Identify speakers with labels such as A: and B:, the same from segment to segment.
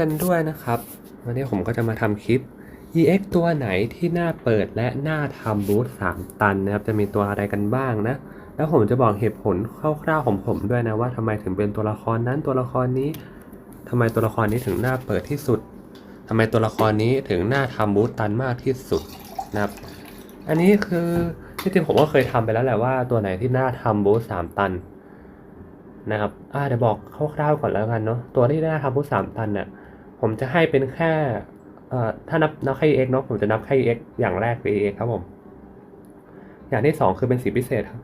A: กันด้วยนะครับ วันนี้ผมก็จะมาทำคลิป EX ตัวไหนที่น่าเปิดและน่าทำบูธ3ตันนะครับ จะมีตัวอะไรกันบ้างนะ แล้วผมจะบอกเหตุผลคร่าวๆของผมด้วยนะว่าทำไมถึงเป็นตัวละครนั้นตัวละครนี้ทำไมตัวละครนี้ถึงน่าเปิดที่สุดทำไมตัวละครนี้ถึงน่าทำบูธตันมากที่สุดนะครับ อันนี้คือที่จริงผมก็เคยทำไปแล้วแหละว่าตัวไหนที่น่าทำบูธ3ตันนะครับ อ่าเดี๋ยวบอกคร่าวๆก่อนแล้วกันเนาะ ตัวที่ได้ทำพุทสามตันเนี่ย ผมจะให้เป็นแค่เอ่อถ้านับนับค่ EX เนาะผมจะนับค่ EX อย่างแรกคือ EX ครับผม อย่างที่สองคือเป็นสีพิเศษครับ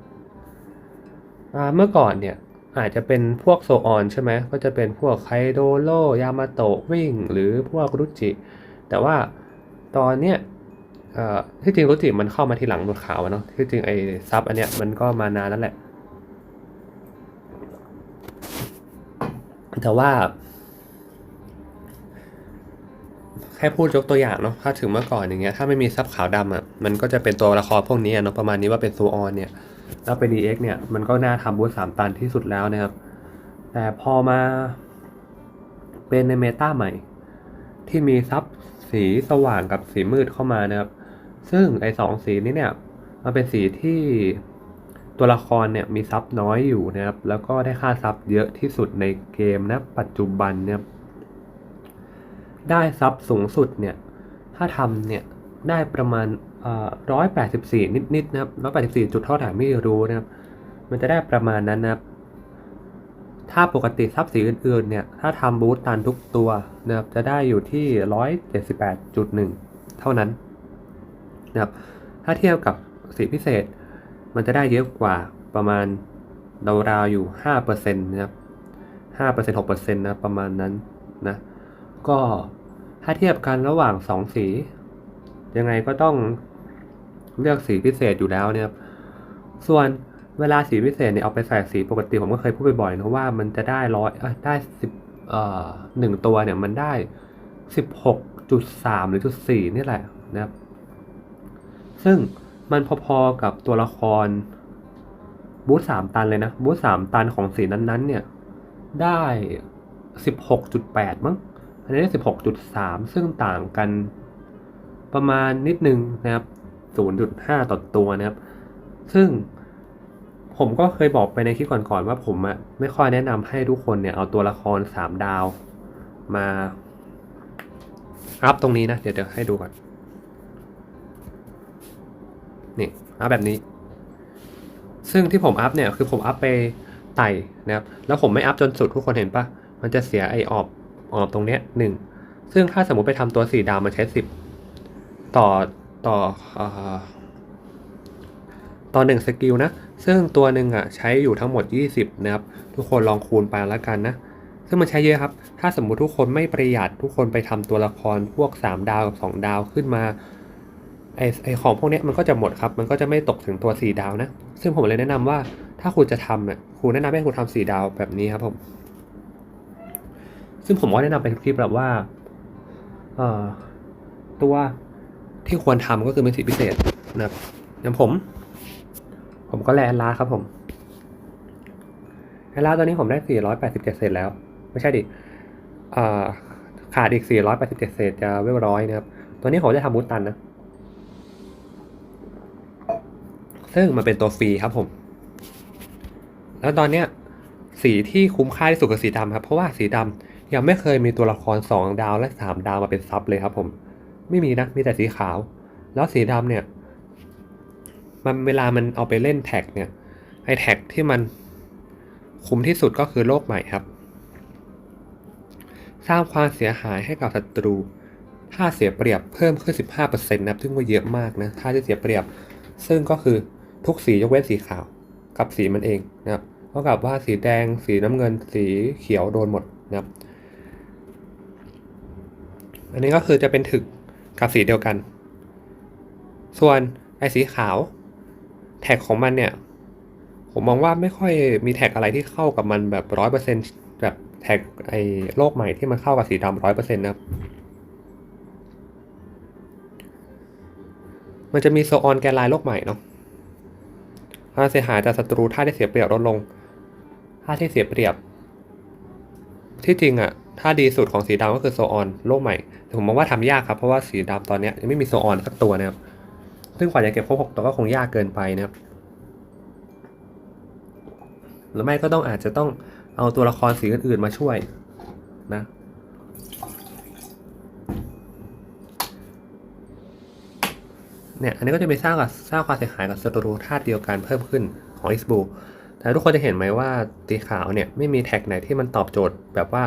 A: อ่าเมื่อก่อนเนี่ยอาจจะเป็นพวกโซออนใช่ไหมก็จะเป็นพวกไคโดโรยามาโตะวิ่ง หรือพวกรุจิ แต่ว่าตอนเนี้ยที่จริงรุจิมันเข้ามาทีหลังหนวดขาวเนาะที่จริงไอ้ซับอันเนี้ยมันก็มานานแล้วแหละ แต่ว่า แค่พูดยกตัวอย่างเนาะถ้าถึงเมื่อก่อนอย่างเงี้ยถ้าไม่มีซับขาวดำอะมันก็จะเป็นตัวละครพวกนี้เนาะประมาณนี้ว่าเป็นซูออนเนี่ยแล้วเป็น DX เนี่ยมันก็น่าทำบูสามตันที่สุดแล้วนะครับ แต่พอมาเป็นในเมตาใหม่ ที่มีซับสีสว่างกับสีมืดเข้ามานะครับ ซึ่งไอ้สองสีนี้เนี่ยมันเป็นสีที่ตัวละครเนี่ยมีซับน้อยอยู่นะครับ แล้วก็ได้ค่าซับเยอะที่สุดในเกมนะปัจจุบันเนี่ย ได้ซับสูงสุดเนี่ยถ้าทำเนี่ยได้ประมาณร้อยแปดสิบสี่นิดๆนะครับร้อยแปดสิบสี่จุดเท่าไหร่ไม่รู้นะครับ มันจะได้ประมาณนั้นนะครับ ถ้าปกติซับสีอื่นๆเนี่ยถ้าทำบูตตันทุกตัวนะครับจะได้อยู่ที่ร้อยเจ็ดสิบแปดจุดหนึ่งเท่านั้นนะครับ ถ้าเทียบกับสีพิเศษ มันจะได้เยอะกว่าประมาณราวๆอยู่ห้าเปอร์เซ็นต์นะครับห้าเปอร์เซ็นต์หกเปอร์เซ็นต์นะประมาณนั้นนะก็ ถ้าเทียบกันระหว่างสองสี ยังไงก็ต้องเลือกสีพิเศษอยู่แล้วเนี่ย ส่วนเวลาสีพิเศษเนี่ยเอาไปใส่สีปกติผมก็เคยพูดบ่อยๆนะว่ามันจะได้ร้อยได้สิบเอ่อหนึ่งตัวเนี่ยมันได้สิบหกจุดสามหรือจุดสี่นี่แหละนะครับ ซึ่งมันพอๆกับตัวละครบูธสามตันเลยนะบูธสามตันของสีนั้นๆ เนี่ย ได้สิบหกจุดแปดมั้ง อันนี้ได้สิบหกจุดสามซึ่งต่างกันประมาณนิดนึงนะครับศูนย์จุดห้าต่อตัวนะครับ ซึ่งผมก็เคยบอกไปในคลิปก่อนๆว่าผมอะไม่ค่อยแนะนำให้ทุกคนเนี่ยเอาตัวละครสามดาวมาอัพตรงนี้นะ เดี๋ยวเดี๋ยวให้ดูก่อน นี่อัพแบบนี้ ซึ่งที่ผมอัพเนี่ยคือผมอัพไปไต่นะครับ แล้วผมไม่อัพจนสุดทุกคนเห็นปะมันจะเสียไอออบ ออบตรงเนี้ยหนึ่งซึ่งถ้าสมมติไปทำตัวสี่ดาวมันใช้สิบต่อต่ออต่อหนึ่งสกิลนะ ซึ่งตัวหนึ่งอะใช้อยู่ทั้งหมด 20 นะครับ ทุกคนลองคูณไปแล้วกันนะ ซึ่งมันใช้เยอะครับ ถ้าสมมุติทุกคนไม่ประหยัดทุกคนไปทำตัวละครพวก 3 ดาวกับ 2 ดาวขึ้นมาไอไอของพวกนี้มันก็จะหมดครับ มันก็จะไม่ตกถึงตัว 4 ดาวนะ ซึ่งผมเลยแนะนำว่าถ้าคุณจะทำอะคุณแนะนำให้คุณทำ4ดาวแบบนี้ครับผม ซึ่งผมก็แนะนำเป็นคลิปแบบว่าเอ่อตัวที่ควรทำก็คือเป็นสีพิเศษนะครับอย่างผม ผมก็แลนลาครับผมแลนลาตอนนี้ผมได้ 487 เศษแล้ว ไม่ใช่ดิอ่าขาดอีก 487 เศษจะเวลร้อยนะครับ ตัวนี้ผมจะทำบูตตันนะ ซึ่งมันเป็นตัวฟรีครับผม แล้วตอนเนี้ยสีที่คุ้มค่าที่สุดคือสีดำครับ เพราะว่าสีดำ ยังไม่เคยมีตัวละคร 2 ดาวและ 3 ดาวมาเป็นซับเลยครับผม ไม่มีนะ มีแต่สีขาว แล้วสีดำเนี่ย มันเวลามันเอาไปเล่นแท็กเนี่ย ไอแท็กที่มันคุ้มที่สุดก็คือโลกใหม่ครับ สร้างความเสียหายให้กับศัตรูถ้าเสียเปรียบเพิ่มขึ้น 15%นะครับซึ่งว่าเยอะมากนะถ้าที่เสียเปรียบ ซึ่งก็คือทุกสียกเว้นสีขาว กับสีมันเองนะครับเท่ากับว่าสีแดง สีน้ำเงิน สีเขียวโดนหมดนะครับ อันนี้ก็คือจะเป็นถึกกับสีเดียวกัน ส่วนไอ้สีขาว แท็กของมันเนี่ย ผมมองว่าไม่ค่อยมีแท็กอะไรที่เข้ากับมันแบบร้อยเปอร์เซ็นแบบแท็กไอ้โลกใหม่ที่มันเข้ากับสีดำร้อยเปอร์เซ็นต์นะครับ มันจะมีโซออนแกนไลน์โลกใหม่เนาะค่าเสียหายจากศัตรูถ้าได้เสียเปรียบลดลงถ้าที่เสียเปรียบ ที่จริงอะถ้าดีสุดของสีดำก็คือโซออนโลกใหม่ ผมมองว่าทำยากครับ เพราะว่าสีดำตอนนี้ยังไม่มีโซออนสักตัวนะครับ ซึ่งกว่าจะเก็บครบหกตัวก็คงยากเกินไปนะครับ หรือไม่ก็ต้องอาจจะต้องเอาตัวละครสีอื่นๆมาช่วยนะเนี่ยอันนี้ก็จะไปสร้างกับสร้างความเสียหายกับศัตรูธาตุเดียวกันเพิ่มขึ้นของ x b o แต่ทุกคนจะเห็นไหมว่าตีขาวเนี่ยไม่มีแท็กไหนที่มันตอบโจทย์แบบว่า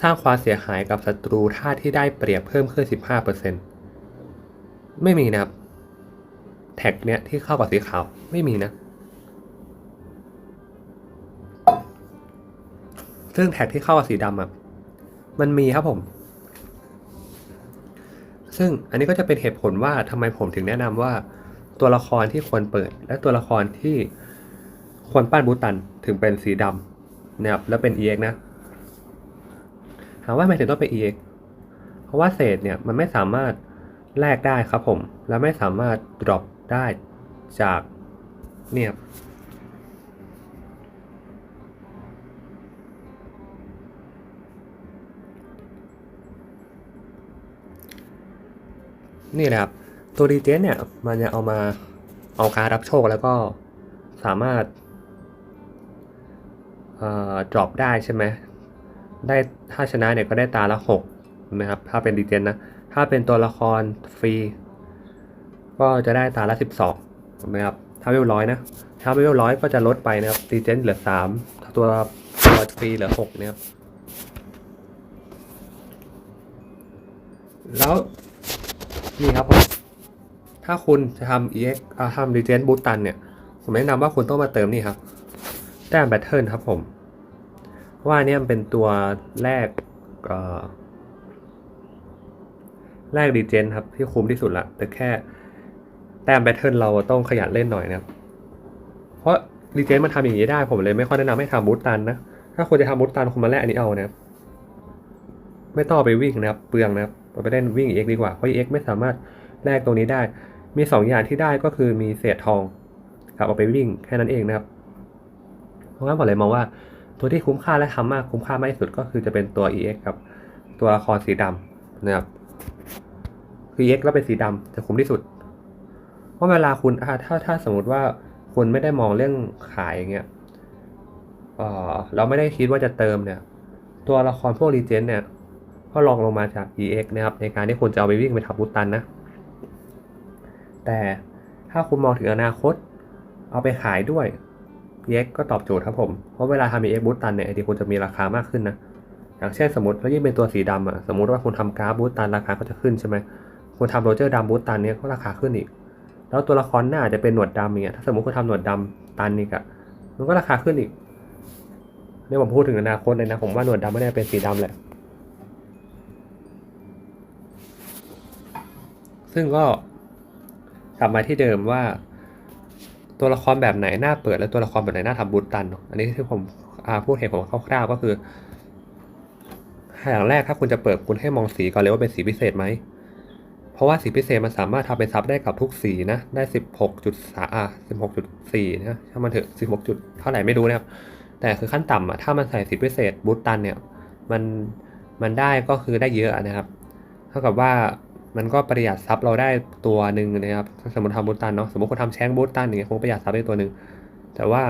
A: สร้างความเสียหายกับศัตรูธาตุที่ได้เปรียบเพิ่มขึ้น 15%ไม่มีนะครับ แท็กเนี่ยที่เข้ากับสีขาวไม่มีนะ ซึ่งแท็กที่เข้ากับสีดำอะมันมีครับผม ซึ่งอันนี้ก็จะเป็นเหตุผลว่าทำไมผมถึงแนะนำว่าตัวละครที่ควรเปิด และตัวละครที่ควรปั้นบูตันถึงเป็นสีดำนะครับแล้วเป็น EX นะ ถามว่าทำไมถึงต้องเป็น EX เพราะว่าเศษเนี่ยมันไม่สามารถแลกได้ครับผม และไม่สามารถ drop ได้จากเนี่ยนี่นะครับ ตัวดีเจนเนี่ยมันจะเอามาเอาการรับโชคแล้วก็สามารถเอ่อ drop ได้ใช่ไหม ได้ถ้าชนะเนี่ยก็ได้ตาละหกนะครับถ้าเป็นดีเจนนะถ้าเป็นตัวละครฟรี ก็จะได้ตาละสิบสองนะครับถ้าเวลร้อยนะถ้าเวลร้อยก็จะลดไปนะครับดีเจนเหลือสามตัวตัวฟรีเหลือหกนะครับแล้วนี่ครับผมถ้าคุณจะทำ EX อ่าทำ Regent Boost ตันเนี่ย ผมแนะนำว่าคุณต้องมาเติมนี่ครับ แต้มแบตเทิลครับผม ว่าเนี่ยมันเป็นตัวแรกแรก Regent ครับ ที่คุ้มที่สุดละแต่แค่แต้มแบตเทิลเราต้องขยันเล่นหน่อยนะครับ เพราะ Regent มันทำอย่างนี้ได้ ผมเลยไม่ค่อยแนะนำให้ทำบูตตันนะ ถ้าคุณจะทำบูตตันคุณมาแลกอันนี้เอานะครับ ไม่ต้องไปวิ่งนะครับ เปลืองนะครับเอาไปเล่นวิ่ง EX ดีกว่า เพราะ EX ไม่สามารถแลกตรงนี้ได้ มี 2 อย่างที่ได้ก็คือมีเศษทองกับเอาไปวิ่งแค่นั้นเองนะครับ เพราะงั้นผมเลยมองว่า ตัวที่คุ้มค่าและทำมากคุ้มค่ามากที่สุดก็คือจะเป็นตัว EX ครับ ตัวละครสีดำนะครับคือ EX แล้วเป็นสีดำจะคุ้มที่สุด เพราะเวลาคุณอ่าถ้าถ้าสมมติว่าคุณไม่ได้มองเรื่องขายอย่างเงี้ยเออเราไม่ได้คิดว่าจะเติมเนี่ย ตัวละครพวกรีเจนเนี่ย ก็ลองลงมาจาก EX นะครับ ในการที่คุณจะเอาไปวิ่งไปทับบูตตันนะ แต่ถ้าคุณมองถึงอนาคต เอาไปขายด้วย EX ก็ตอบโจทย์ครับผม เพราะเวลาทำ EX บูตตันเนี่ยไอทีคุณจะมีราคามากขึ้นนะ อย่างเช่นสมมติแล้วยิ่งเป็นตัวสีดำอะ สมมติว่าคุณทำกราฟบูตตันราคาก็จะขึ้นใช่ไหมคุณทำโรเจอร์ดำบูตตันเนี่ยก็ราคาขึ้นอีก แล้วตัวละครหน้าอาจจะเป็นหนวดดำอย่างเงี้ย ถ้าสมมติคุณทำหนวดดำตันอีกะมันก็ราคาขึ้นอีกเนี่ยผมพูดถึงอนาคตเลยนะ ผมว่าหนวดดำไม่ได้เป็นสีดำแหละ ซึ่งก็กลับมาที่เดิมว่า ตัวละครแบบไหนน่าเปิด และตัวละครแบบไหนน่าทำบูตตัน อันนี้ที่ผมพูดเหตุผลคร่าวๆก็คืออย่างแรกถ้าคุณจะเปิดคุณให้มองสีก่อนเลยว่าเป็นสีพิเศษไหม เพราะว่าสีพิเศษมันสามารถทำเป็นซับได้กับทุกสีนะ ได้สิบหกจุดสาสิบหกจุดสี่นะถ้ามันถึงสิบหกจุดเท่าไหร่ไม่รู้นะครับ แต่คือขั้นต่ำอะถ้ามันใส่สีพิเศษบูตตันเนี่ย มันมันได้ก็คือได้เยอะนะครับ เท่ากับว่า มันก็ประหยัดซับเราได้ตัวหนึ่งนะครับสมมติทำบูตตันเนาะสมมติคนทำแชงบูตตันอย่างเงี้ยคงประหยัดซับได้ตัวหนึ่งแต่ว่า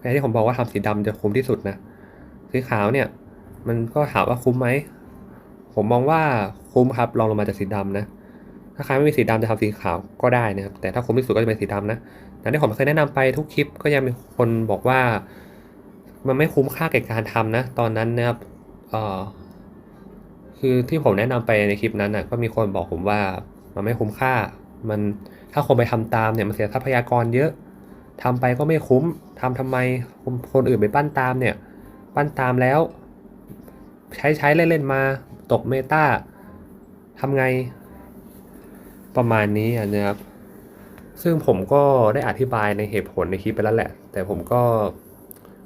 A: อย่างที่ผมบอกว่าทำสีดำจะคุ้มที่สุดนะสีขาวเนี่ยมันก็ถามว่าคุ้มไหมผมมองว่าคุ้มครับลองลงมาจากสีดำนะถ้าใครไม่มีสีดำจะทำสีขาวก็ได้นะครับแต่ถ้าคุ้มที่สุดก็จะเป็นสีดำนะอย่างที่ผมเคยแนะนำไปทุกคลิปก็ยังมีคนบอกว่า มันไม่คุ้มค่าแก่การทำนะ ตอนนั้นนะครับเอ่อ คือที่ผมแนะนำไปในคลิปนั้นนะก็มีคนบอกผมว่ามันไม่คุ้มค่า มันถ้าคนไปทำตามเนี่ยมันเสียทรัพยากรเยอะทำไปก็ไม่คุ้มทำทำไมคนคนอื่นไปปั้นตามเนี่ย ปั้นตามแล้ว ใช้ใช้เล่นๆมาตกเมตาทำไงประมาณนี้อะนะครับ ซึ่งผมก็ได้อธิบายในเหตุผลในคลิปไปแล้วแหละ แต่ผมก็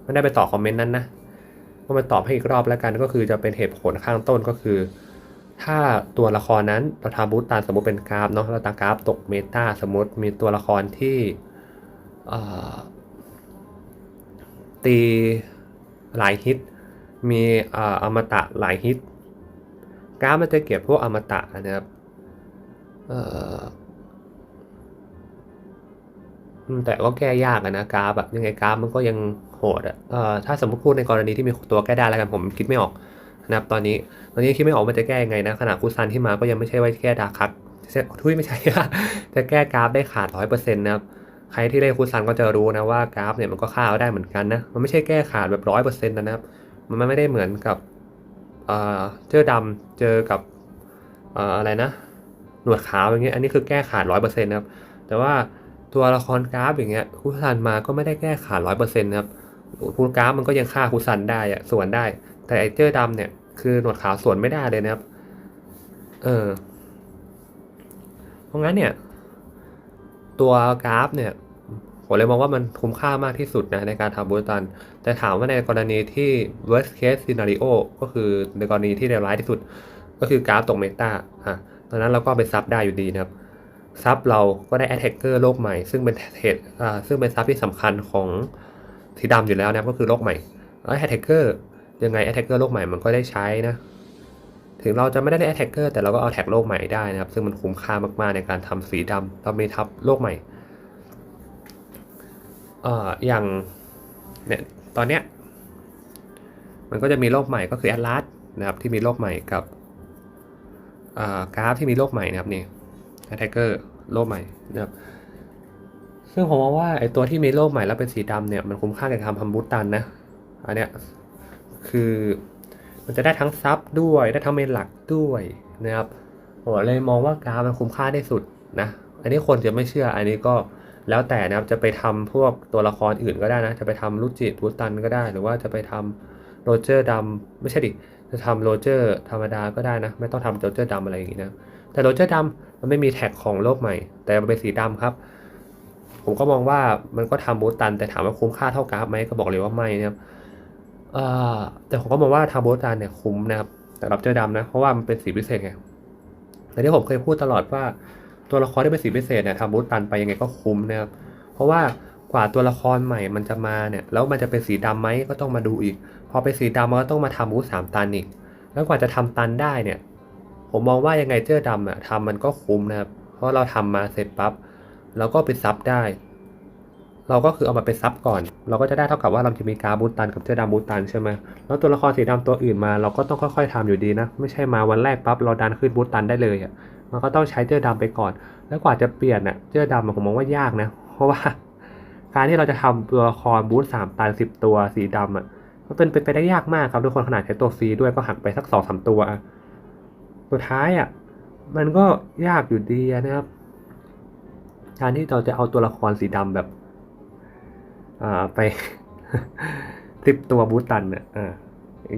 A: ไม่ได้ไปตอบคอมเมนต์นั้นนะ ก็มาตอบให้อีกรอบแล้วกันก็คือจะเป็นเหตุผลข้างต้นก็คือ ถ้าตัวละครนั้นเราทำบูตตันสมมติเป็นกราฟเนาะเราตากราฟตกเมตาสมมติมีตัวละครที่ตีหลายฮิต มีอมตะหลายฮิตกราฟมันจะเก็บพวกอมตะนะครับแต่ก็แก้ยากนะกราฟอะยังไงกราฟมันก็ยัง โหดอะเอ่อถ้าสมมติพูดในกรณีที่มีตัวแก้ได้แล้วกันผมคิดไม่ออกนะครับตอนนี้ตอนนี้คิดไม่ออกมันจะแก้ยังไงนะขนาดคุซันที่มาก็ยังไม่ใช่ว่าแก้ดาคักทุยไม่ใช่จะแก้กราฟได้ขาดร้อยเปอร์เซ็นต์นะครับใครที่เล่นคุซันก็จะรู้นะว่ากราฟเนี่ยมันก็ฆ่าได้เหมือนกันนะมันไม่ใช่แก้ขาดแบบร้อยเปอร์เซ็นต์นะครับ มันไม่ได้เหมือนกับเอ่อเจอดำเจอกับเอ่ออะไรนะ หนวดขาวอย่างเงี้ยอันนี้คือแก้ขาดร้อยเปอร์เซ็นต์นะครับแต่ว่าตัวละครกราฟอย่างเงี้ยคุซันมาก็ไม่ได้แก้ขาดร้อยเปอร์เซ็นต์นะครับ คูกราฟมันก็ยังฆ่าคุซันได้อะส่วนได้ แต่ไอเจอดำเนี่ย คือหนวดขาวส่วนไม่ได้เลยนะครับ เออ เพราะงั้นเนี่ย ตัวกราฟเนี่ยผมเลยมองว่ามันคุ้มค่ามากที่สุดนะในการทำบูตัน แต่ถามว่าในกรณีที่ worst case scenario ก็คือในกรณีที่เลวร้ายที่สุด ก็คือกราฟตกเมตาอะตอนนั้นเราก็ไปซับได้อยู่ดีนะครับ ซับเราก็ได้ attacker โลกใหม่ ซึ่งเป็นเหตุอ่าซึ่งเป็นซับที่สำคัญของ สีดำอยู่แล้วนะครับก็คือโลกใหม่แล้ว attacker ยังไง attacker โลกใหม่มันก็ได้ใช้นะถึงเราจะไม่ได้ attacker แต่เราก็เอาแท็กโลกใหม่ได้นะครับ ซึ่งมันคุ้มค่ามากๆในการทำสีดำเรามีทับโลกใหม่เอ่ออย่างเนี่ยตอนเนี้ยมันก็จะมีโลกใหม่ก็คือ Atlas นะครับที่มีโลกใหม่กับอ่ากราฟที่มีโลกใหม่นะครับนี่ attacker โลกใหม่นะครับ ซึ่งผมมองว่าไอตัวที่มีโลกใหม่แล้วเป็นสีดำเนี่ยมันคุ้มค่ากับการทำบูตตันนะ อันเนี้ยคือมันจะได้ทั้งซับด้วยได้ทั้งเมนหลักด้วยนะครับผมเลยมองว่ากราฟมันคุ้มค่าที่สุดนะ อันนี้คนจะไม่เชื่ออันนี้ก็แล้วแต่นะครับจะไปทำพวกตัวละครอื่นก็ได้นะ จะไปทำลูจิตบูตตันก็ได้ หรือว่าจะไปทำโรเจอร์ดำไม่ใช่ดิจะทำโรเจอร์ธรรมดาก็ได้นะ ไม่ต้องทำโรเจอร์ดำอะไรอย่างงี้นะแต่โรเจอร์ดำมันไม่มีแท็กของโลกใหม่ แต่มันเป็นสีดำครับ ผมก็มองว่ามันก็ทำบูตตัน แต่ถามว่าคุ้มค่าเท่ากราฟไหมก็บอกเลยว่าไม่นะครับแต่ผมก็มองว่าทำบูตตันเนี่ยคุ้มนะครับแต่รับเจอดำนะเพราะว่ามันเป็นสีพิเศษไงแต่ที่ผมเคยพูดตลอดว่าตัวละครที่เป็นสีพิเศษเนี่ยทำบูตตันไปยังไงก็คุ้มนะครับเพราะว่ากว่าตัวละครใหม่มันจะมาเนี่ยแล้วมันจะเป็นสีดำไหมก็ต้องมาดูอีก พอเป็นสีดำมันก็ต้องมาทำบูตสามตันอีก แล้วกว่าจะทำตันได้เนี่ย ผมมองว่ายังไงเจอดำอะทำมันก็คุ้มนะครับเพราะเราทำมาเสร็จปั๊บ เราก็ไปซับได้ เราก็คือเอามาไปซับก่อน เราก็จะได้เท่ากับว่าเราจะมีกาบูตันกับเจอดำบูตันใช่ไหมแล้วตัวละครสีดำตัวอื่นมา เราก็ต้องค่อยๆทำอยู่ดีนะ ไม่ใช่มาวันแรกปั๊บเราดันขึ้นบูตันได้เลยอะมันก็ต้องใช้เจอดำไปก่อน แล้วกว่าจะเปลี่ยนอะเจอดำผมมองว่ายากนะ เพราะว่า การที่เราจะทำตัวละครบูตสามตันสิบตัวสีดำอะมันเป็นไปได้ยากมากครับทุกคนขนาดใช้ตัวฟรีด้วยก็หักไปสักสองสามตัว สุดท้ายอะมันก็ยากอยู่ดีนะครับ การที่เราจะเอาตัวละครสีดำแบบอ่าไปสิบตัวบูตตันเนี่ย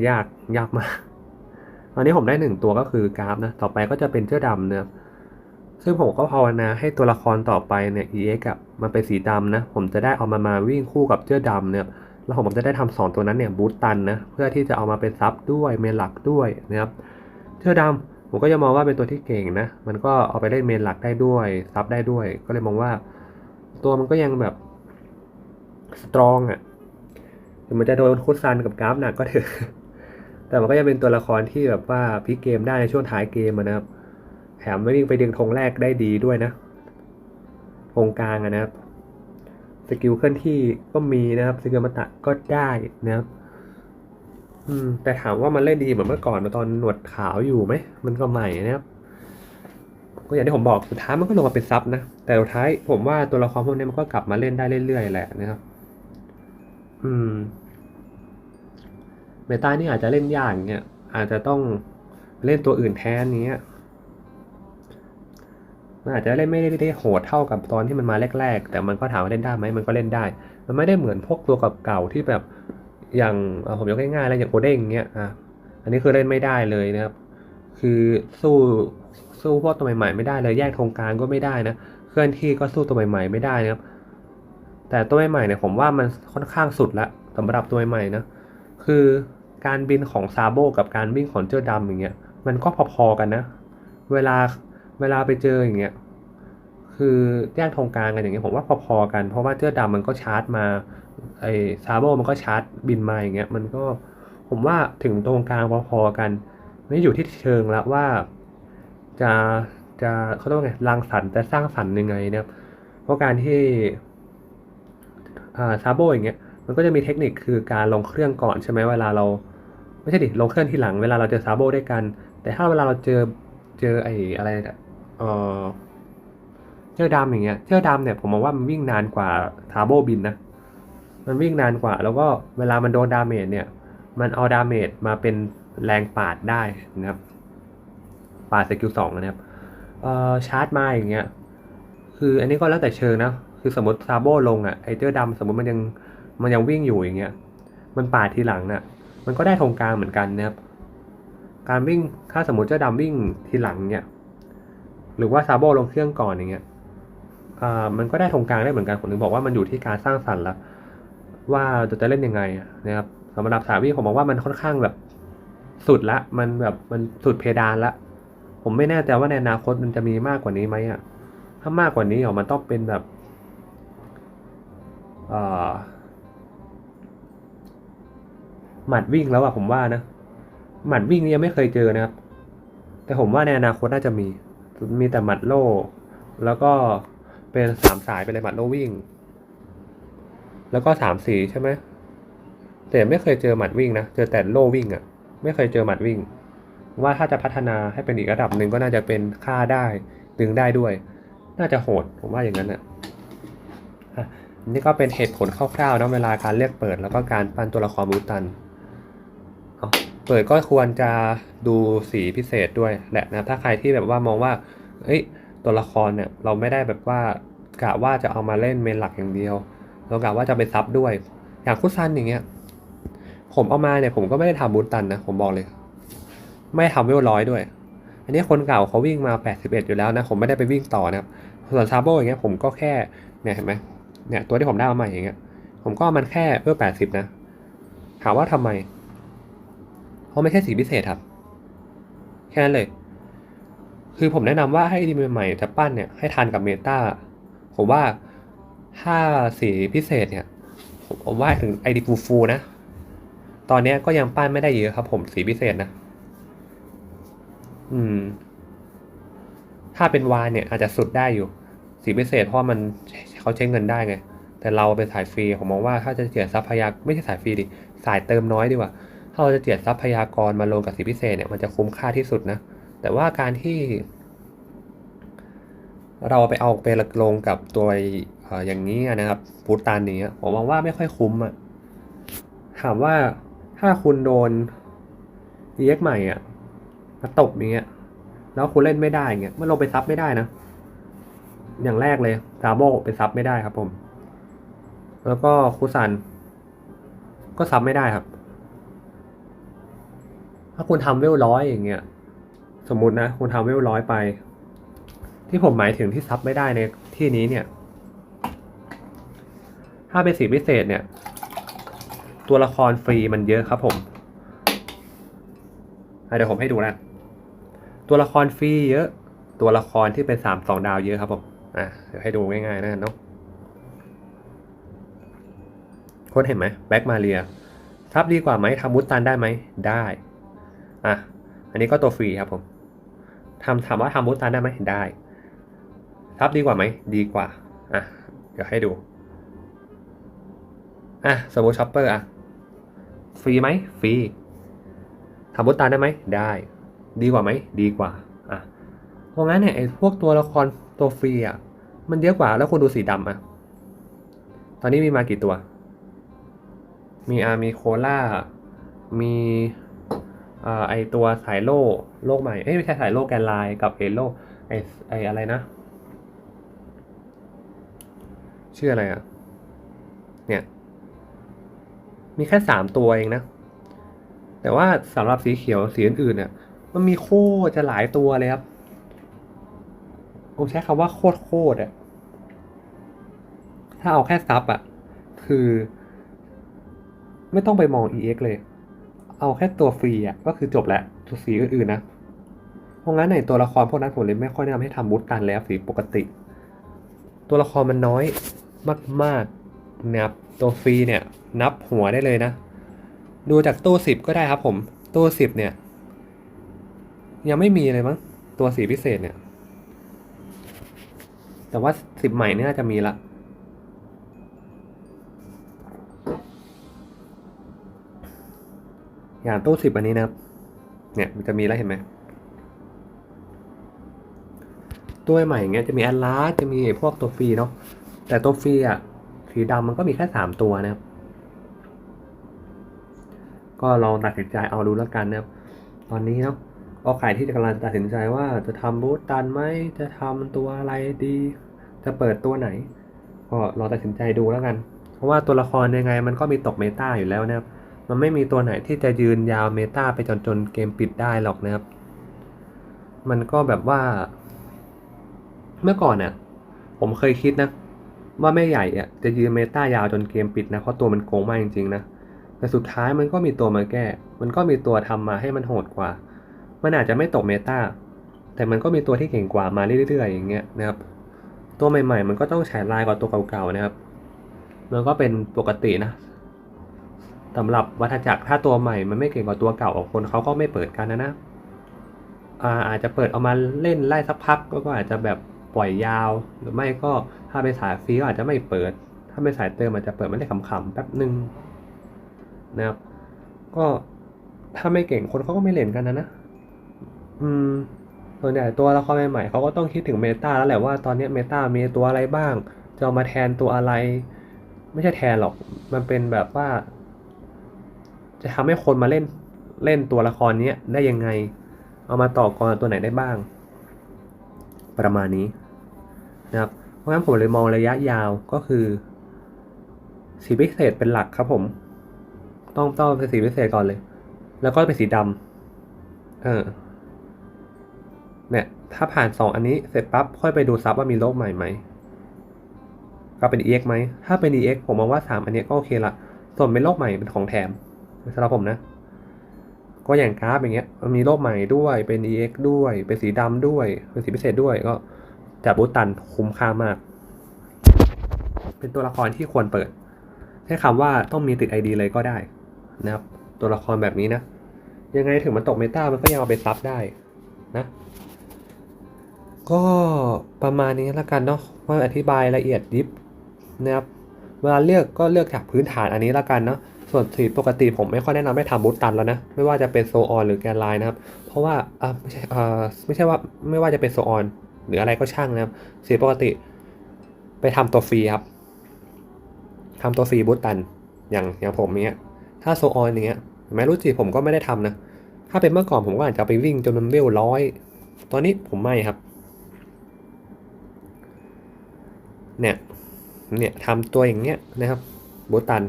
A: ยากยากมากตอนนี้ผมได้หนึ่งตัวก็คือกราฟนะ ต่อไปก็จะเป็นเจ้าดำเนะครับซึ่งผมก็ภาวนาให้ตัวละครต่อไปเนี่ย EX อะมันเป็นสีดำนะ ผมจะได้เอามามาวิ่งคู่กับเจ้าดำเนี่ย แล้วผมจะได้ทำสองตัวนั้นเนี่ยบูตตันนะ เพื่อที่จะเอามาเป็นซับด้วยเมลักด้วยนะครับเจ้าดำ ผมก็จะมองว่าเป็นตัวที่เก่งนะ มันก็เอาไปเล่นเมนหลักได้ด้วยซับได้ด้วย ก็เลยมองว่า ตัวมันก็ยังแบบสตรองอะถึงมันจะโดนคุดซันกับกราฟหนักก็เถอะ แต่มันก็ยังเป็นตัวละครที่แบบว่าพลิกเกมได้ในช่วงท้ายเกมนะครับ แถมไม่วิ่งไปดึงธงแรกได้ดีด้วยนะธงกลางนะครับ สกิลเคลื่อนที่ก็มีนะครับ สกิลมตะก็ได้นะครับ อืม แต่ถามว่ามันเล่นดีเหมือนเมื่อก่อนตอนหนวดขาวอยู่ไหม มันก็ใหม่นะครับก็อย่างที่ผมบอกสุดท้ายมันก็ลงมาเป็นซับนะ แต่สุดท้ายผมว่าตัวละครพวกนี้มันก็กลับมาเล่นได้เรื่อยๆแหละนะครับ อืมเมตานี่อาจจะเล่นยากเงี้ยอาจจะต้องเล่นตัวอื่นแทนเนี้ยมันอาจจะเล่นไม่ได้ได้โหดเท่ากับตอนที่มันมาแรก ๆ แต่มันก็ถามว่าเล่นได้ไหมมันก็เล่นได้ มันไม่ได้เหมือนพวกตัวเก่าๆที่แบบ อย่างผมยกง่ายๆแล้วอย่างโอเด้งเงี้ยอะอันนี้คือเล่นไม่ได้เลยนะครับ คือสู้สู้พวกตัวใหม่ๆไม่ได้เลยแยกธงกางก็ไม่ได้นะเคลื่อนที่ก็สู้ตัวใหม่ๆไม่ได้นะครับ แต่ตัวใหม่ๆเนี่ยผมว่ามันค่อนข้างสุดละสำหรับตัวใหม่ๆนะคือการบินของซาโบกับการวิ่งของเจ้าดำอย่างเงี้ยมันก็พอๆกันนะ เวลาเวลาไปเจออย่างเงี้ยคือแยกธงกลางกันอย่างเงี้ยผมว่าพอๆกัน เพราะว่าเจ้าดำมันก็ชาร์จมา ไอ้ซาโบมันก็ชาร์จบินมาอย่างเงี้ยมันก็ผมว่าถึงตรงกลางพอๆกันนี่อยู่ที่เชิงแล้วว่าจะจะเขาเรียกว่าไงรังสรรค์จะสร้างสรรค์ยังไงนะครับเพราะการที่อ่าซาโบอย่างเงี้ยมันก็จะมีเทคนิคคือการลงเครื่องก่อนใช่ไหมเวลาเรา ไม่ใช่ดิลงเครื่องทีหลังเวลาเราเจอซาโบด้วยกัน แต่ถ้าเวลาเราเจอเจอไอ้อะไรเนี่ยเออเจอดำอย่างเงี้ยเจอดำเนี่ยผมมองว่ามันวิ่งนานกว่าซาโบบินนะ มันวิ่งนานกว่า แล้วก็เวลามันโดนดาเมจเนี่ย มันเอาดาเมจมาเป็นแรงปาดได้นะครับ ปาดสกิลสองนะครับเอ่อชาร์จมาอย่างเงี้ย คืออันนี้ก็แล้วแต่เชิงนะ คือสมมติซาโบลงอะไอเจอร์ดำสมมติมันยังมันยังวิ่งอยู่อย่างเงี้ย มันปาดทีหลังน่ะ มันก็ได้ธงกลางเหมือนกันนะครับ การวิ่งถ้าสมมติเจ้าดำวิ่งทีหลังเนี่ยหรือว่าซาโบลงเครื่องก่อนอย่างเงี้ย อ่า มันก็ได้ธงกลางได้เหมือนกันผมถึงบอกว่ามันอยู่ที่การสร้างสรรค์ละ ว่าจะจะเล่นยังไงนะครับสำหรับสาวิผมบอกว่ามันค่อนข้างแบบสุดละ มันแบบมันสุดเพดานละ ผมไม่แน่ใจว่าในอนาคตมันจะมีมากกว่านี้ไหมอะถ้ามากกว่านี้ออกมันต้องเป็นแบบหมัดวิ่งแล้วอะผมว่านะหมัดวิ่งนี่ยังไม่เคยเจอนะครับ แต่ผมว่าในอนาคตน่าจะมี มีแต่หมัดโล่ แล้วก็เป็นสามสายไปเลยหมัดโล่วิ่ง แล้วก็สามสีใช่ไหมแต่ไม่เคยเจอหมัดวิ่งนะเจอแต่โล่วิ่งอะ่ะ ไม่เคยเจอหมัดวิ่ง ว่าถ้าจะพัฒนาให้เป็นอีกระดับหนึ่งก็น่าจะเป็นค่าได้ดึงได้ด้วย น่าจะโหดผมว่าอย่างนั้นอะอะนี่ก็เป็นเหตุผลคร่าวๆนะเวลาการเลือกเปิด แล้วก็การปั้นตัวละครบูตันเอาเปิดก็ควรจะดูสีพิเศษด้วยแหละนะถ้าใครที่แบบว่ามองว่าเอ้ยตัวละครเนี่ยเราไม่ได้แบบว่ากะว่าจะเอามาเล่นเมนหลักอย่างเดียว เรากะว่าจะไปซับด้วย อย่างคุซันอย่างเงี้ย ผมเอามาเนี่ยผมก็ไม่ได้ทำบูตันนะผมบอกเลย ไม่ทำเวลร้อยด้วย อันนี้คนเก่าเขาวิ่งมา 81 อยู่แล้วนะ ผมไม่ได้ไปวิ่งต่อนะครับ ส่วนซาโบอย่างเงี้ยผมก็แค่ เนี่ยเห็นไหมเนี่ยตัวที่ผมได้มาใหม่อย่างเงี้ย ผมก็มันแค่เพื่อ80 นะ ถามว่าทำไม เพราะไม่ใช่สีพิเศษครับ แค่นั้นเลย คือผมแนะนำว่าให้ดีใหม่ๆจะปั้นเนี่ยให้ทันกับเมตาผมว่า ถ้าสีพิเศษเนี่ยผมว่าถึงไอดีฟูฟูนะ ตอนนี้ก็ยังปั้นไม่ได้เยอะครับผมสีพิเศษนะ อืม ถ้าเป็นวานเนี่ย อาจจะสุดได้อยู่ สีพิเศษเพราะมันเขาใช้เงินได้ไง แต่เราเป็นสายฟรีผมมองว่าถ้าจะเจียดทรัพยากรไม่ใช่สายฟรีดิ สายเติมน้อยดีกว่า ถ้าเราจะเจียดทรัพยากรมาลงกับสีพิเศษเนี่ยมันจะคุ้มค่าที่สุดนะ แต่ว่าการที่ เราไปเอาไปลงกับตัวเอ่ อย่างนี้นะครับฟูตตันอย่างเนี้ผมมองว่าไม่ค่อยคุ้มอะถามว่าถ้าคุณโดน EX ใหม่อะมาตบอย่างเงี้ยแล้วคุณเล่นไม่ได้เงี้ยมันลงไปซับไม่ได้นะ อย่างแรกเลยซาโบไปซับไม่ได้ครับผม แล้วก็คูซัน ก็ซับไม่ได้ครับ ถ้าคุณทำเวลร้อยอย่างเงี้ยสมมุตินะ คุณทำเวลร้อยไป ที่ผมหมายถึงที่ซับไม่ได้ในที่นี้เนี่ย ถ้าเป็นสีพิเศษเนี่ย ตัวละครฟรีมันเยอะครับผมเดี๋ยวผมให้ดูนะ ตัวละครฟรีเยอะ ตัวละครที่เป็นสามสองดาวเยอะครับผม อะเดี๋ยวให้ดูง่ายๆนะเนาะโค้ดเห็นไหมแบ็กมาเรียทับดีกว่าไหมทำมุตตันได้ไหมได้ อะ อันนี้ก็ตัวฟรีครับผมทำถามว่าทำมุตตันได้ไหมได้ทับดีกว่าไหม ดีกว่า อะ เดี๋ยวให้ดู อะสมมติช็อปเปอร์อะฟรีไหมฟรีทำมุตตันได้ไหมได้ ดีกว่าไหมดีกว่าอะเพราะงั้นเนี่ยไอ้พวกตัวละครตัวฟรีอะมันเยอะกว่าแล้วคุณดูสีดำอะตอนนี้มีมากี่ตัว มีอามีโคล่ามีอ่าไอตัวสายโลโลกใหม่เอ้ยไม่ใช่สายโล่แกนไลน์กับเอโลไอไออะไรนะชื่ออะไรอะ เนี่ย มีแค่สามตัวเองนะ แต่ว่าสำหรับสีเขียวสีอื่นๆเนี่ย มันมีโคตรจะหลายตัวเลยครับผมใช้คำว่าโคตรโคตรอะถ้าเอาแค่ซับอะคือ ไม่ต้องไปมอง EX เลย เอาแค่ตัวฟรีอะก็คือจบแล้วตัวสีอื่นๆนะเพราะงั้นในตัวละครพวกนั้นผมเลยไม่ค่อยแนะนำให้ทำบูตกันแล้วสีปกติ ตัวละครมันน้อยมากๆ นะครับตัวฟรีเนี่ยนับหัวได้เลยนะ ดูจากตู้สิบก็ได้ครับผมตู้สิบเนี่ย ยังไม่มีเลยมั้งตัวสีพิเศษเนี่ย แต่ว่าสิบใหม่เนี่ยน่าจะมีละอย่างตู้สิบอันนี้นะครับ เนี่ยมันจะมีแล้วเห็นไหมตัวใหม่อย่างเงี้ยจะมีแอลลาสจะมีพวกตัวฟรีเนาะ แต่ตัวฟรีอะ สีดำมันก็มีแค่สามตัวนะครับ ก็ลองตัดสินใจเอาดูแล้วกันนะครับ ตอนนี้เนาะก็ขายที่จะกำลังตัดสินใจว่าจะทำบูธตันไหมจะทำตัวอะไรดี จะเปิดตัวไหน ก็ลองตัดสินใจดูแล้วกัน เพราะว่าตัวละครยังไงมันก็มีตกเมตาอยู่แล้วนะครับ มันไม่มีตัวไหนที่จะยืนยาวเมตาไปจนจนเกมปิดได้หรอกนะครับ มันก็แบบว่า เมื่อก่อนเนี่ยผมเคยคิดนะ ว่าแม่ใหญ่อะจะยืนเมตายาวจนเกมปิดนะเพราะตัวมันโกงมากจริงๆนะแต่สุดท้ายมันก็มีตัวมาแก้ มันก็มีตัวทำมาให้มันโหดกว่า มันอาจจะไม่ตกเมตาแต่มันก็มีตัวที่เก่งกว่ามาเรื่อยๆอย่างเงี้ยนะครับ ตัวใหม่ๆ มันก็ต้องฉายลายกว่าตัวเก่าๆนะครับ มันก็เป็นปกตินะสำหรับวัฏจักรถ้าตัวใหม่มันไม่เก่งกว่าตัวเก่าคนเขาก็ไม่เปิดกันนะนะอาอาจจะเปิดเอามาเล่นไล่สักพักก็อาจจะแบบ ปล่อยยาว หรือไม่ก็ถ้าเป็นสายฟรีก็อาจจะไม่เปิด ถ้าเป็นสายเติมอาจจะเปิดไมาได้ขำๆแป๊บหนึ่งนะครับ ก็ถ้าไม่เก่งคนเขาก็ไม่เล่นกันนะนะ อืมส่วนใหญ่ตัวละครใหม่ๆเขาก็ต้องคิดถึงเมตาแล้วแหละว่าตอนนี้เมตามีตัวอะไรบ้าง จะเอามาแทนตัวอะไร ไม่ใช่แทนหรอก มันเป็นแบบว่า จะทำให้คนมาเล่นเล่นตัวละครนี้ได้ยังไง เอามาต่อกรตัวไหนได้บ้าง ประมาณนี้ นะครับ เพราะงั้นผมเลยมองระยะยาวก็คือสีพิเศษเป็นหลักครับผม ต้องต้องเป็นสีพิเศษก่อนเลย แล้วก็เป็นสีดำเออเนี่ย ถ้าผ่านสองอันนี้เสร็จปั๊บค่อยไปดูซับว่ามีโลกใหม่ไหมก็เป็น EX ไหม ถ้าเป็น EX ผมมองว่าสามอันนี้ก็โอเคละส่วนเป็นโลกใหม่เป็นของแถมสำหรับผมนะ ก็อย่างกราฟอย่างเงี้ย มันมีโลกใหม่ด้วย เป็น EX ด้วย เป็นสีดำด้วย เป็นสีพิเศษด้วย ก็ จับบูตันคุ้มค่ามาก เป็นตัวละครที่ควรเปิด ใช้คำว่าต้องมีติด ID เลยก็ได้นะครับ ตัวละครแบบนี้นะ ยังไงถึงมันตกเมตามันก็ยังเอาไปซับได้นะ ก็ประมาณนี้แล้วกันเนาะว่าอธิบายละเอียดยิบนะครับ เวลาเลือกก็เลือกจากพื้นฐานอันนี้แล้วกันเนาะส่วนสีปกติผมไม่ค่อยแนะนำให้ทำบูตตันแล้วนะ ไม่ว่าจะเป็นโซออนหรือแกนไลน์นะครับ เพราะว่าอ่าไม่ใช่อ่าไม่ใช่ว่าไม่ว่าจะเป็นโซออน หรืออะไรก็ช่างนะครับสีปกติ ไปทำตัวฟรีครับทำตัวฟรีบูตตัน อย่างอย่างผมเนี้ย ถ้าโซออนอย่างเงี้ยแม้รู้จีผมก็ไม่ได้ทำนะ ถ้าเป็นเมื่อก่อนผมก็อาจจะไปวิ่งจนมันเวลร้อย ตอนนี้ผมไม่ครับ เนี่ย เนี่ยทำตัวอย่างเงี้ยนะครับบูตัน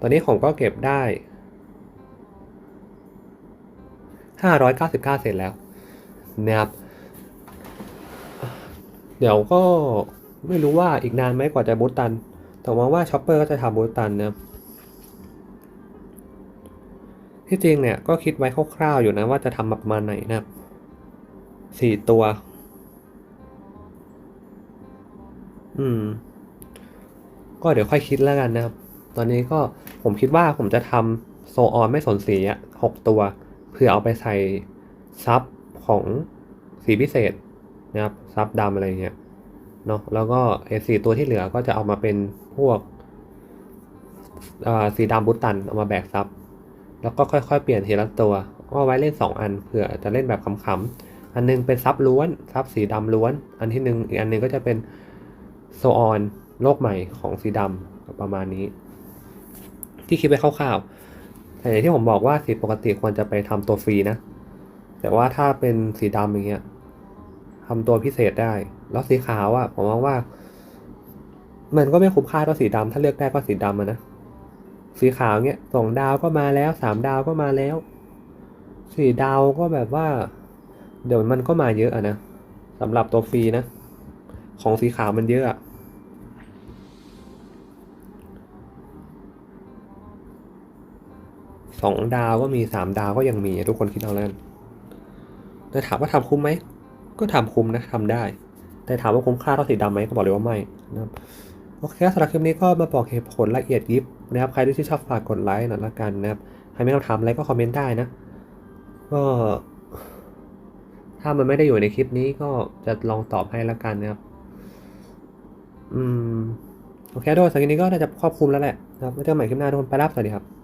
A: ตอนนี้ผมก็เก็บได้ 599 เสร็จแล้วนะครับ เดี๋ยวก็ไม่รู้ว่าอีกนานไหมกว่าจะบูตตัน แต่ว่าว่าช็อปเปอร์ก็จะทำบูตตันนะที่จริงเนี่ยก็คิดไว้คร่าวๆอยู่นะว่าจะทำประมาณไหนนะสี่ตัว อืม ก็เดี๋ยวค่อยคิดแล้วกันนะครับ ตอนนี้ก็ผมคิดว่าผมจะทำโซออนไม่สนสีอะหกตัว เพื่อเอาไปใส่ซับของสีพิเศษ นะครับซับดำอะไรเงี้ยเนาะแล้วก็ไอ้สีตัวที่เหลือก็จะเอามาเป็นพวกสีดำบุตตันเอามาแบกซับแล้วก็ค่อยๆ เปลี่ยนทีละตัวว่าไว้เล่น 2 อันเผื่อจะเล่นแบบขำๆอันนึงเป็นซับล้วนซับสีดำล้วน อันที่หนึ่งอีกอันหนึงก็จะเป็นโซออนโลกใหม่ของสีดำประมาณนี้ ที่คิดไปคร่าวๆแต่อย่างที่ผมบอกว่าสีปกติควรจะไปทำตัวฟรีนะแต่ว่าถ้าเป็นสีดำอย่างเงี้ย ทำตัวพิเศษได้ แล้วสีขาวอะ่ะผมมองว่า มันก็ไม่คุ้มค่าเท่าสีดำถ้าเลือกได้ก็สีดำนะสีขาวเงี้ยสองดาวก็มาแล้วสามดาวก็มาแล้ว สี่ดาวก็แบบว่า เดี๋ยวมันก็มาเยอะอะนะสำหรับตัวฟรีนะ ของสีขาวมันเยอะอะสองดาวก็มีสามดาวก็ยังมีทุกคนคิดเอาแล้วนแต่ถามว่าทำคุ้มไหม ก็ทำคุ้มนะทำได้ แต่ถามว่าคุ้มค่าเท่าสีดำไหมก็บอกเลยว่าไม่นะครับโอเคสำหรับคลิปนี้ก็มาบอกเหตุผลละเอียดยิบนะครับ ใครที่ชอบฝากกดไลค์หน่อยละกันนะครับใครไม่ต้องทำอะไรก็คอมเมนต์ได้นะก็ถ้ามันไม่ได้อยู่ในคลิปนี้ก็จะลองตอบให้ละกันนะครับ อืม โอเคด้วยสำหรับคลิปนี้ก็น่าจะครอบคลุมแล้วแหละนะครับไว้เจอกันใหม่คลิปหน้าทุกคนไปรับสวัสดีครับ